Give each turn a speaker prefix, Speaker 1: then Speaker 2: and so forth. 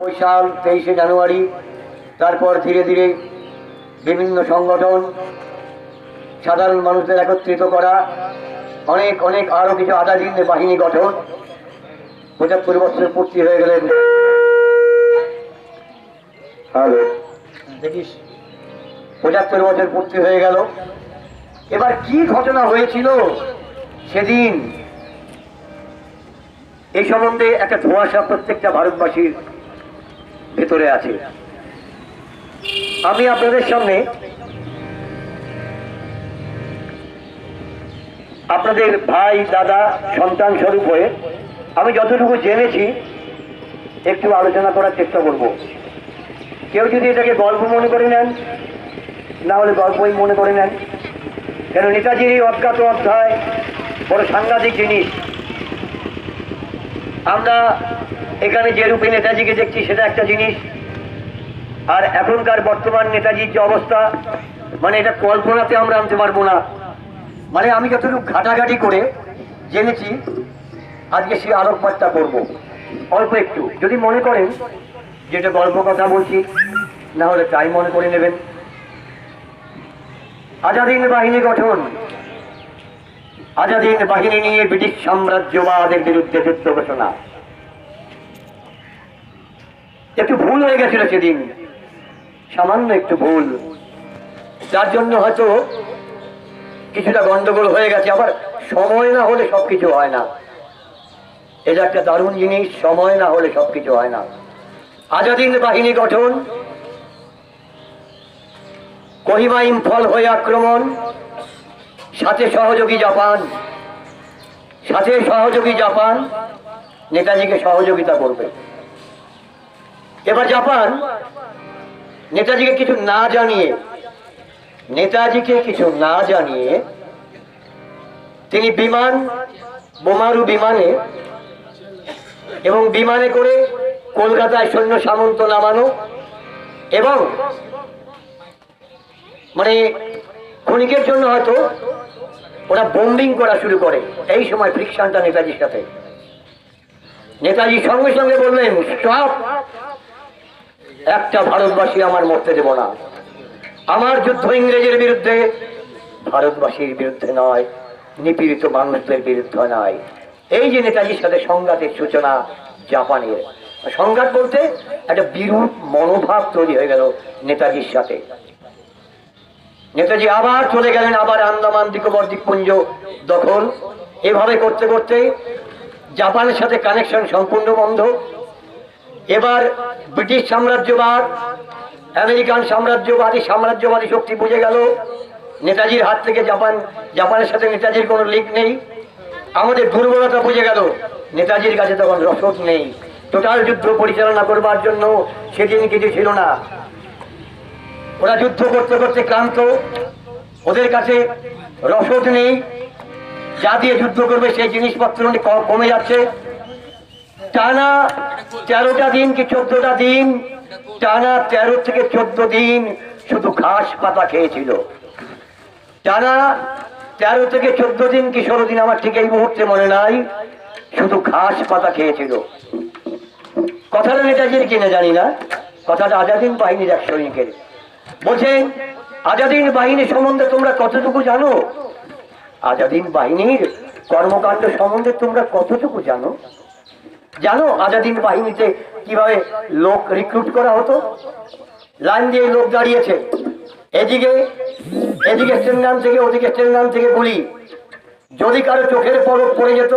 Speaker 1: ওই সাল তেইশে জানুয়ারি তারপর ধীরে ধীরে বিভিন্ন সংগঠন সাধারণ মানুষদের একত্রিত করা অনেক অনেক আরও কিছু আজাদিন বাহিনী গঠন। পঁচাত্তর বছরের পূর্তি হয়ে গেলেন। হ্যালো। দেখিস পঁচাত্তর বছর পূর্তি হয়ে গেল। এবার কি ঘটনা হয়েছিল সেদিন? এই সম্বন্ধে একটা ধোঁয়াশা প্রত্যেকটা ভারতবাসীর। ভেতরে আছে। আমি আপনাদের সামনে আপনাদের ভাই, দাদা, সন্তান স্বরূপ হয়ে আমি যতটুকু জেনেছি, একটু আলোচনা করার চেষ্টা করব। কেউ যদি এটাকে গল্প মনে করে নেন, না হলে গল্পই মনে করে নেন। কেন নেতাজির এই অজ্ঞাত অধ্যায় বড় সাংঘাতিক জিনিস। আমরা এখানে যে রূপে নেতাজিকে দেখছি, সেটা একটা জিনিস। আর এখনকার বর্তমান নেতাজির যে অবস্থা মানে এটা কল্পনাতে আমরা আনতে পারব না। মানে আমি যতটুকু ঘাটাঘাটি করে জেনেছি, আজকে সেই আলোকপাতটা করব। অল্প একটু। যদি মনে করেন যে এটা গল্প কথা বলছি, না হলে তাই মনে করে নেবেন। আজাদিন বাহিনী গঠন। আজাদিন বাহিনী নিয়ে ব্রিটিশ সাম্রাজ্যবাদের বিরুদ্ধে যুদ্ধ ঘোষণা। একটু ভুল হয়ে গেছিল সেদিন। সামান্য একটু ভুল। যার জন্য হয়তো কিছুটা গন্ডগোল হয়ে গেছে, আবার সময় না হলে সবকিছু হয় না। এটা একটা দারুণ জিনিস, সময় না হলে সবকিছু হয় না। আজাদিন বাহিনী গঠন কহিমা ইম্ফল হয়ে আক্রমণ, সাথে সহযোগী জাপান, সাথে সহযোগী জাপান, নেতাজিকে সহযোগিতা করবে। এবার জাপান নেতাজিকে কিছু না জানিয়ে, নেতাজিকে কিছু না জানিয়ে তিনি বিমান, বোমারু বিমানে এবং বিমানে করে কলকাতায় সৈন্য সামন্ত নামানো এবং মানে ক্ষণিকের জন্য হয়তো ওরা বোম্বিং করা শুরু করে। এই সময় ফ্রিকশনটা নেতাজির সাথে। নেতাজি সঙ্গে সঙ্গে বললেন, স্টপ! একটা ভারতবাসী আমার মরতে দেব না। আমার যুদ্ধ ইংরেজের বিরুদ্ধে, ভারতবাসীর বিরুদ্ধে নয়, নিপীড়িত মানুষদের বিরুদ্ধে নয়। এই যে নেতাজির সাথে সংঘাতের সূচনা জাপানের, সংঘাত বলতে একটা বিরূপ মনোভাব তৈরি হয়ে গেল নেতাজির সাথে। নেতাজি আবার চলে গেলেন, আবার আন্দামান নিকোবর দ্বীপপুঞ্জ দখল। এভাবে করতে করতে জাপানের সাথে কানেকশন সম্পূর্ণ বন্ধ। এবার ব্রিটিশ সাম্রাজ্যবাদ, আমেরিকান সাম্রাজ্যবাদী সাম্রাজ্যবাদী শক্তি বুঝে গেল, নেতাজির হাত থেকে জাপান, জাপানের সাথে নেতাজির কোনো লিঙ্ক নেই। আমাদের দুর্বলতা বুঝে গেল, নেতাজির কাছে তখন রসদ নেই। টোটাল যুদ্ধ পরিচালনা করবার জন্য সেদিন কিছু ছিল না। ওরা যুদ্ধ করতে করতে ক্লান্ত, ওদের কাছে রসদ নেই। যা দিয়ে যুদ্ধ করবে সেই জিনিসপত্র কমে যাচ্ছে। টানা তেরোটা দিন কি চোদ্দটা দিন? টানা তেরো থেকে চোদ্দ দিন শুধু ঘাস পাতা খেয়েছিল। টানা তেরো থেকে চোদ্দ দিন কি ষোলো দিন আমার ঠিক এই মুহূর্তে মনে নাই, শুধু ঘাস পাতা খেয়েছিল। কথাটা নেতাজির কিনে জানি না, কথাটা আজাদিন বাহিনীর এক সৈনিকের। বলছেন, আজাদিন বাহিনী সম্বন্ধে তোমরা কতটুকু জানো? আজাদিন বাহিনীর কর্মকাণ্ড সম্বন্ধে তোমরা কতটুকু জানো? জানো আজাদিন বাহিনীতে কীভাবে লোক রিক্রুট করা হতো? লাইন দিয়ে লোক দাঁড়িয়েছে। এদিকে এদিকে স্টেনগ্রাম থেকে, ওদিকে নাম থেকে গুলি। যদি কারও চোখের পলক পড়ে যেত